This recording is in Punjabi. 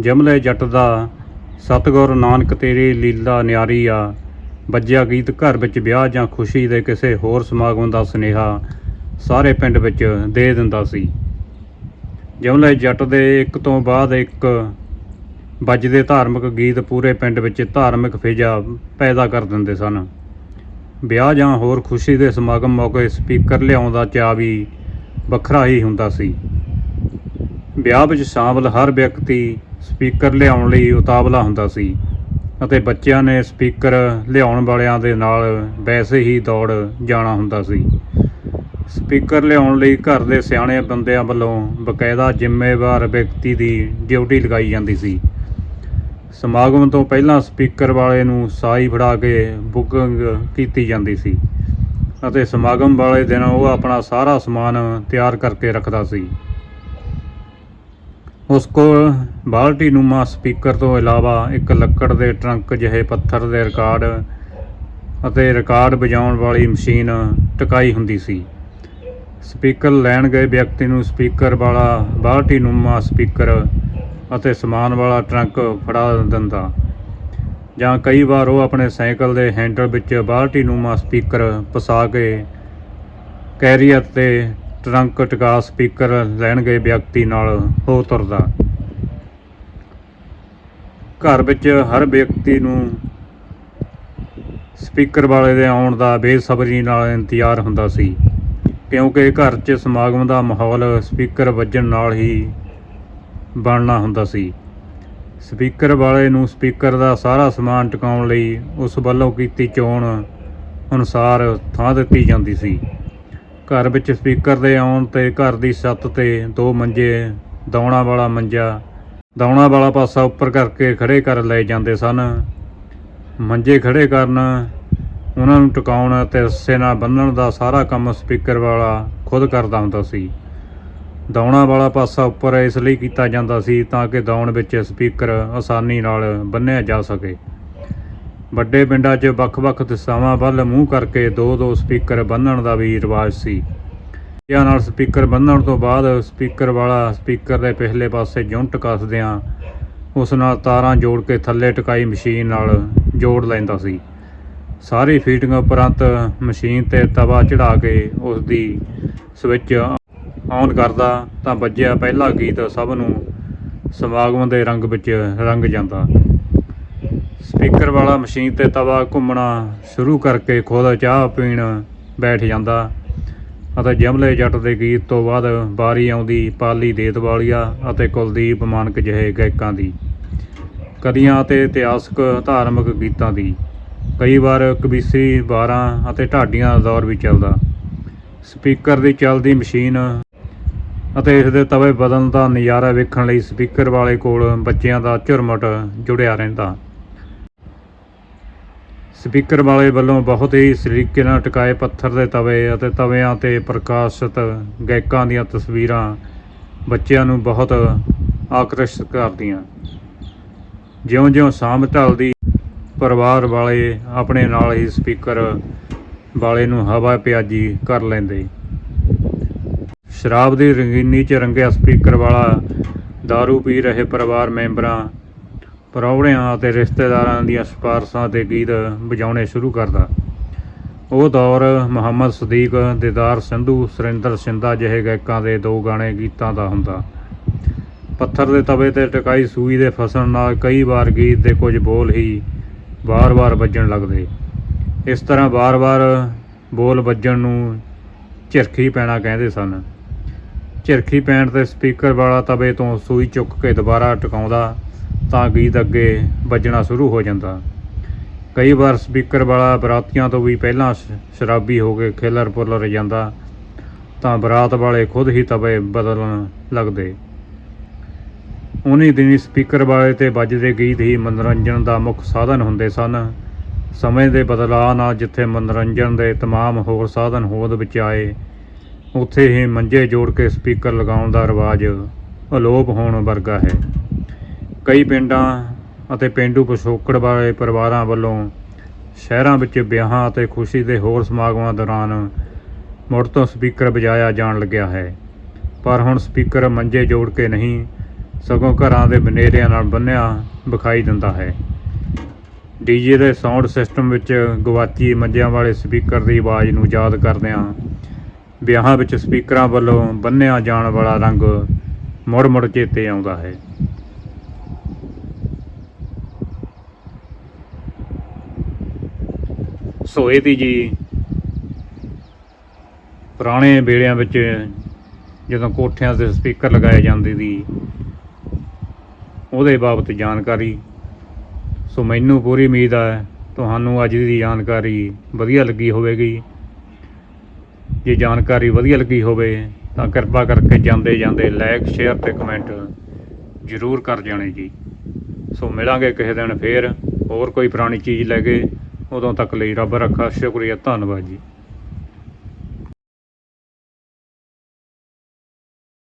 ਜਮਲੇ ਜੱਟ ਦਾ, ਸਤਗੁਰ ਨਾਨਕ ਤੇਰੀ ਲੀਲਾ ਨਿਆਰੀ ਆ। ਵੱਜਿਆ ਗੀਤ ਘਰ ਵਿੱਚ ਵਿਆਹ ਜਾਂ ਖੁਸ਼ੀ ਦੇ ਕਿਸੇ ਹੋਰ ਸਮਾਗਮ ਦਾ ਸੁਨੇਹਾ ਸਾਰੇ ਪਿੰਡ ਵਿੱਚ ਦੇ ਦਿੰਦਾ ਸੀ। ਜਮਲੇ ਜੱਟ ਦੇ ਇੱਕ ਤੋਂ ਬਾਅਦ ਇੱਕ ਵੱਜਦੇ ਧਾਰਮਿਕ ਗੀਤ ਪੂਰੇ ਪਿੰਡ ਵਿੱਚ ਧਾਰਮਿਕ ਫਿਜ਼ਾ ਪੈਦਾ ਕਰ ਦਿੰਦੇ ਸਨ। ਵਿਆਹ ਜਾਂ ਹੋਰ ਖੁਸ਼ੀ ਦੇ ਸਮਾਗਮ ਮੌਕੇ ਸਪੀਕਰ ਲਿਆਉਣ ਦਾ ਚਾਅ ਵੀ ਵੱਖਰਾ ਹੀ ਹੁੰਦਾ ਸੀ। ਵਿਆਹ ਵਿੱਚ ਸ਼ਾਮਲ ਹਰ ਵਿਅਕਤੀ ਸਪੀਕਰ ਲਿਆਉਣ ਲਈ ਉਤਾਵਲਾ ਹੁੰਦਾ ਸੀ ਅਤੇ ਬੱਚਿਆਂ ਨੇ ਸਪੀਕਰ ਲਿਆਉਣ ਵਾਲਿਆਂ ਦੇ ਨਾਲ ਵੈਸੇ ਹੀ ਦੌੜ ਜਾਣਾ ਹੁੰਦਾ ਸੀ। ਸਪੀਕਰ ਲਿਆਉਣ ਲਈ ਘਰ ਦੇ ਸਿਆਣੇ ਬੰਦਿਆਂ ਵੱਲੋਂ ਬਕਾਇਦਾ ਜ਼ਿੰਮੇਵਾਰ ਵਿਅਕਤੀ ਦੀ ਡਿਊਟੀ ਲਗਾਈ ਜਾਂਦੀ ਸੀ। ਸਮਾਗਮ ਤੋਂ ਪਹਿਲਾਂ ਸਪੀਕਰ ਵਾਲੇ ਨੂੰ ਸਾਈ ਫੜਾ ਕੇ ਬੁਕਿੰਗ ਕੀਤੀ ਜਾਂਦੀ ਸੀ ਅਤੇ ਸਮਾਗਮ ਵਾਲੇ ਦਿਨ ਉਹ ਆਪਣਾ ਸਾਰਾ ਸਮਾਨ ਤਿਆਰ ਕਰਕੇ ਰੱਖਦਾ ਸੀ। ਉਸ ਕੋਲ ਬਾਲਟੀ ਨੂਮਾ ਸਪੀਕਰ ਤੋਂ ਇਲਾਵਾ ਇੱਕ ਲੱਕੜ ਦੇ ਟਰੰਕ ਜਿਹੇ ਪੱਥਰ ਦੇ ਰਿਕਾਰਡ ਅਤੇ ਰਿਕਾਰਡ ਵਜਾਉਣ ਵਾਲੀ ਮਸ਼ੀਨ ਟਿਕਾਈ ਹੁੰਦੀ ਸੀ। ਸਪੀਕਰ ਲੈਣ ਗਏ ਵਿਅਕਤੀ ਨੂੰ ਸਪੀਕਰ ਵਾਲਾ, ਬਾਲਟੀ ਨੂਮਾ ਸਪੀਕਰ ਅਤੇ ਸਮਾਨ ਵਾਲਾ ਟਰੰਕ ਫੜਾ ਦਿੰਦਾ। ਜਾਂ ਕਈ ਵਾਰ ਉਹ ਆਪਣੇ ਸਾਈਕਲ ਦੇ ਹੈਂਡਲ ਵਿੱਚ ਬਾਲਟੀ ਨੂਮਾ ਸਪੀਕਰ ਪਸਾ ਕੇ ਕੈਰੀਅਰ ਤੇ ਟਰੰਕ ਟਕਾ ਸਪੀਕਰ ਲੈਣ ਗਏ ਵਿਅਕਤੀ ਨਾਲ ਹੋ ਤੁਰਦਾ। ਘਰ ਵਿੱਚ ਹਰ ਵਿਅਕਤੀ ਨੂੰ ਸਪੀਕਰ ਵਾਲੇ ਦੇ ਆਉਣ ਦਾ ਬੇਸਬਰੀ ਨਾਲ ਇੰਤਜ਼ਾਰ ਹੁੰਦਾ ਸੀ, ਕਿਉਂਕਿ ਘਰ 'ਚ ਸਮਾਗਮ ਦਾ ਮਾਹੌਲ ਸਪੀਕਰ ਵੱਜਣ ਨਾਲ ਹੀ ਬਣਨਾ ਹੁੰਦਾ ਸੀ। ਸਪੀਕਰ ਵਾਲੇ ਨੂੰ ਸਪੀਕਰ ਦਾ ਸਾਰਾ ਸਮਾਨ ਟਿਕਾਉਣ ਲਈ ਉਸ ਵੱਲੋਂ ਕੀਤੀ ਚੋਣ ਅਨੁਸਾਰ ਥਾਂ ਦਿੱਤੀ ਜਾਂਦੀ ਸੀ। ਘਰ ਵਿੱਚ ਸਪੀਕਰ ਦੇ ਆਉਣ ਤੇ ਘਰ ਦੀ ਛੱਤ ਤੇ ਦੋ ਮੰਜੇ, ਦੌਣਾ ਵਾਲਾ ਮੰਜਾ, ਦੌਣਾ ਵਾਲਾ ਪਾਸਾ ਉੱਪਰ ਕਰਕੇ ਖੜੇ ਕਰ ਲਏ ਜਾਂਦੇ ਸਨ। ਮੰਜੇ ਖੜੇ ਕਰਨ, ਉਹਨਾਂ ਨੂੰ ਟਿਕਾਉਣ ਅਤੇ ਰੱਸੇ ਨਾਲ ਬੰਨਣ ਦਾ ਸਾਰਾ ਕੰਮ ਸਪੀਕਰ ਵਾਲਾ ਖੁਦ ਕਰਦਾ ਹੁੰਦਾ ਸੀ। ਦੌਣਾ ਵਾਲਾ ਪਾਸਾ ਉੱਪਰ ਇਸ ਲਈ ਕੀਤਾ ਜਾਂਦਾ ਸੀ ਤਾਂ ਕਿ ਦੌਣ ਵਿੱਚ ਸਪੀਕਰ ਆਸਾਨੀ ਨਾਲ ਬੰਨਿਆ ਜਾ ਸਕੇ। ਵੱਡੇ ਪਿੰਡਾਂ 'ਚ ਵੱਖ-ਵੱਖ ਦਿਸ਼ਾਵਾਂ ਵੱਲ ਮੂੰਹ ਕਰਕੇ ਦੋ-ਦੋ ਸਪੀਕਰ ਬੰਨਣ ਦਾ ਵੀ ਰਿਵਾਜ ਸੀ। ਜਾਂ ਨਾਲ ਸਪੀਕਰ ਬੰਨਣ ਤੋਂ ਬਾਅਦ ਸਪੀਕਰ ਵਾਲਾ ਸਪੀਕਰ ਦੇ ਪਿਛਲੇ ਪਾਸੇ ਜੁੰਟ ਕੱਸਦਿਆਂ ਉਸ ਨਾਲ ਤਾਰਾਂ ਜੋੜ ਕੇ ਥੱਲੇ ਟਿਕਾਈ ਮਸ਼ੀਨ ਨਾਲ ਜੋੜ ਲੈਂਦਾ ਸੀ। ਸਾਰੀ ਫੀਟਿੰਗ ਉਪਰੰਤ ਮਸ਼ੀਨ ਤੇ ਤਵਾ ਚੜਾ ਕੇ ਉਸ ਦੀ ਸਵਿਚ ਆਨ ਕਰਦਾ ਤਾਂ ਵੱਜਿਆ ਪਹਿਲਾ ਗੀਤ ਸਭ ਨੂੰ ਸਮਾਗਮ ਦੇ ਰੰਗ ਵਿੱਚ ਰੰਗ ਜਾਂਦਾ। ਸਪੀਕਰ ਵਾਲਾ ਮਸ਼ੀਨ ਤੇ ਤਵਾ ਘੁੰਮਣਾ ਸ਼ੁਰੂ ਕਰਕੇ ਖੁਦ ਚਾਹ ਪੀਣ ਬੈਠ ਜਾਂਦਾ। ਅਤੇ ਜਮਲੇ ਜੱਟ ਦੇ ਗੀਤ ਤੋਂ ਬਾਅਦ ਬਾਰੀ ਆਉਂਦੀ ਪਾਲੀ ਦੇਤ ਵਾਲੀਆ ਅਤੇ ਕੁਲਦੀਪ ਮਾਨਕ ਜਿਹੇ ਗਾਇਕਾਂ ਦੀ। ਕਦੀਆਂ ਅਤੇ ਇਤਿਹਾਸਕ ਧਾਰਮਿਕ ਗੀਤਾਂ ਦੀ। ਕਈ ਵਾਰ ਕਬੀਸੀ ਬਾਰਾਂ ਅਤੇ ਢਾਡੀਆਂ ਦਾ ਦੌਰ ਵੀ ਚੱਲਦਾ। ਸਪੀਕਰ ਦੀ ਚੱਲਦੀ ਮਸ਼ੀਨ ਅਤੇ ਇਸ ਦੇ ਤਵੇ ਬਦਲਣ ਦਾ ਨਜ਼ਾਰਾ ਵੇਖਣ ਲਈ ਸਪੀਕਰ ਵਾਲੇ ਕੋਲ ਬੱਚਿਆਂ ਦਾ ਝੁਰਮਟ ਜੁੜਿਆ ਰਹਿੰਦਾ। ਸਪੀਕਰ ਵਾਲੇ ਵੱਲੋਂ ਬਹੁਤ ਹੀ ਸਲੀਕੇ ਨਾਲ ਟਿਕਾਏ ਪੱਥਰ ਦੇ ਤਵੇ ਅਤੇ ਤਵਿਆਂ ਤੇ ਪ੍ਰਕਾਸ਼ਿਤ ਗਾਇਕਾਂ ਦੀਆਂ ਤਸਵੀਰਾਂ ਬੱਚਿਆਂ ਨੂੰ ਬਹੁਤ ਆਕਰਸ਼ਿਤ ਕਰਦੀਆਂ। ਜਿਉਂ-ਜਿਉਂ ਸ਼ਾਮ ਢਲਦੀ ਪਰਿਵਾਰ ਵਾਲੇ ਆਪਣੇ ਨਾਲ ਹੀ ਸਪੀਕਰ ਵਾਲੇ ਨੂੰ ਹਵਾ ਪਿਆਜੀ ਕਰ ਲੈਂਦੇ। ਸ਼ਰਾਬ ਦੀ ਰੰਗੀਨੀ 'ਚ ਰੰਗਿਆ ਸਪੀਕਰ ਵਾਲਾ दारू ਪੀ ਰਹੇ ਪਰਿਵਾਰ ਮੈਂਬਰਾਂ ਪਰੌਣਿਆਂ ਅਤੇ ਰਿਸ਼ਤੇਦਾਰਾਂ ਦੀਆਂ ਸਿਫਾਰਸ਼ਾਂ ਤੇ ਗੀਤ ਵਜਾਉਣੇ ਸ਼ੁਰੂ ਕਰਦਾ ਉਹ ਦੌਰ ਮੁਹੰਮਦ ਸਦੀਕ, ਦਿਦਾਰ ਸੰਧੂ, ਸੁਰਿੰਦਰ ਸਿੰਧਾ ਜਿਹੇ ਗਾਇਕਾਂ ਦੇ ਦੋ ਗਾਣੇ ਗੀਤਾਂ ਦਾ ਹੁੰਦਾ। ਪੱਥਰ ਦੇ ਤਵੇ ਤੇ ਟਿਕਾਈ ਸੂਈ ਦੇ ਫਸਣ ਨਾਲ ਕਈ ਵਾਰ ਗੀਤ ਦੇ ਕੁਝ ਬੋਲ ਹੀ ਵਾਰ-ਵਾਰ ਵੱਜਣ ਲੱਗਦੇ। ਇਸ ਤਰ੍ਹਾਂ ਵਾਰ-ਵਾਰ ਬੋਲ ਵੱਜਣ ਨੂੰ ਝਿਰਖੀ ਪੈਣਾ ਕਹਿੰਦੇ ਸਨ। ਝਿਰਖੀ ਪੈਣ ਤੇ ਸਪੀਕਰ ਵਾਲਾ ਤਵੇ ਤੋਂ ਸੂਈ ਚੁੱਕ ਕੇ ਦੁਬਾਰਾ ਟਿਕਾਉਂਦਾ ਤਾਂ ਗੀਤ ਅੱਗੇ ਵੱਜਣਾ ਸ਼ੁਰੂ ਹੋ ਜਾਂਦਾ ਕਈ ਵਾਰ ਸਪੀਕਰ ਵਾਲਾ ਬਰਾਤੀਆਂ ਤੋਂ ਵੀ ਪਹਿਲਾਂ ਸ਼- ਸ਼ਰਾਬੀ ਹੋ ਕੇ ਖੇਲਰ ਪੁੱਲਰ ਜਾਂਦਾ ਤਾਂ ਬਰਾਤ ਵਾਲੇ ਖੁਦ ਹੀ ਤਵੇ ਬਦਲਣ ਲੱਗਦੇ ਉਨੀ ਦਿਨੀ ਸਪੀਕਰ ਵਾਲੇ ਤੇ ਵੱਜਦੇ ਗੀਤ ਹੀ ਮਨੋਰੰਜਨ ਦਾ ਮੁੱਖ ਸਾਧਨ ਹੁੰਦੇ ਸਨ ਸਮੇਂ ਦੇ ਬਦਲਾਅ ਨਾਲ ਜਿੱਥੇ ਮਨੋਰੰਜਨ ਦੇ तमाम ਹੋਰ ਸਾਧਨ ਹੋਂਦ ਵਿੱਚ ਆਏ ਉੱਥੇ ਹੀ ਮੰਜੇ ਜੋੜ ਕੇ ਸਪੀਕਰ ਲਗਾਉਣ ਦਾ ਰਿਵਾਜ ਅਲੋਪ ਹੋਣ ਵਰਗਾ ਹੈ ਕਈ ਪਿੰਡਾਂ ਅਤੇ ਪਿੰਡੂ ਪਿਛੋਕੜ ਵਾਲੇ ਪਰਿਵਾਰਾਂ ਵੱਲੋਂ ਸ਼ਹਿਰਾਂ ਵਿੱਚ ਵਿਆਹਾਂ ਅਤੇ ਖੁਸ਼ੀ ਦੇ ਹੋਰ ਸਮਾਗਮਾਂ ਦੌਰਾਨ ਮੁੜ ਤੋਂ ਸਪੀਕਰ ਵਜਾਇਆ ਜਾਣ ਲੱਗਿਆ ਹੈ। ਪਰ ਹੁਣ ਸਪੀਕਰ ਮੰਜੇ ਜੋੜ ਕੇ ਨਹੀਂ, ਸਗੋਂ ਘਰਾਂ ਦੇ ਬਨੇਰਿਆਂ ਨਾਲ ਬੰਨਿਆ ਵਿਖਾਈ ਦਿੰਦਾ ਹੈ। ਡੀਜੇ ਦੇ ਸਾਊਂਡ ਸਿਸਟਮ ਵਿੱਚ ਗਵਾਚੀ ਮੰਜਿਆਂ ਵਾਲੇ ਸਪੀਕਰ ਦੀ ਆਵਾਜ਼ ਨੂੰ ਯਾਦ ਕਰਦਿਆਂ ਵਿਆਹਾਂ ਵਿੱਚ ਸਪੀਕਰਾਂ ਵੱਲੋਂ ਬੰਨਿਆ ਜਾਣ ਵਾਲਾ ਰੰਗ ਮੁੜ ਮੁੜ ਚੇਤੇ ਆਉਂਦਾ ਹੈ। ਸੋ ਇਹਦੀ ਜੀ। ਪੁਰਾਣੇ ਵੇਲਿਆਂ ਵਿੱਚ ਜਦੋਂ ਕੋਠਿਆਂ ਤੇ ਸਪੀਕਰ ਲਗਾਏ ਜਾਂਦੇ ਸੀ ਉਹਦੇ ਬਾਬਤ ਜਾਣਕਾਰੀ। ਸੋ ਮੈਨੂੰ ਪੂਰੀ ਉਮੀਦ ਹੈ ਤੁਹਾਨੂੰ ਅੱਜ ਦੀ ਜਾਣਕਾਰੀ ਵਧੀਆ ਲੱਗੀ ਹੋਵੇਗੀ। ਜੇ ਜਾਣਕਾਰੀ ਵਧੀਆ ਲੱਗੀ ਹੋਵੇ, ਤਾਂ ਕਿਰਪਾ ਕਰਕੇ ਜਾਂਦੇ ਜਾਂਦੇ ਲਾਈਕ ਸ਼ੇਅਰ ਤੇ ਕਮੈਂਟ ਜ਼ਰੂਰ ਕਰ ਜਾਣੇ ਜੀ। ਸੋ ਮਿਲਾਂਗੇ ਕਿਸੇ ਦਿਨ ਫੇਰ, ਹੋਰ ਕੋਈ ਪੁਰਾਣੀ ਚੀਜ਼ ਲੈ ਕੇ। ਉਦੋਂ ਤੱਕ ਲਈ ਰੱਬ ਰੱਖਾ ਸ਼ੁਕਰੀਆ ਧੰਨਵਾਦ ਜੀ।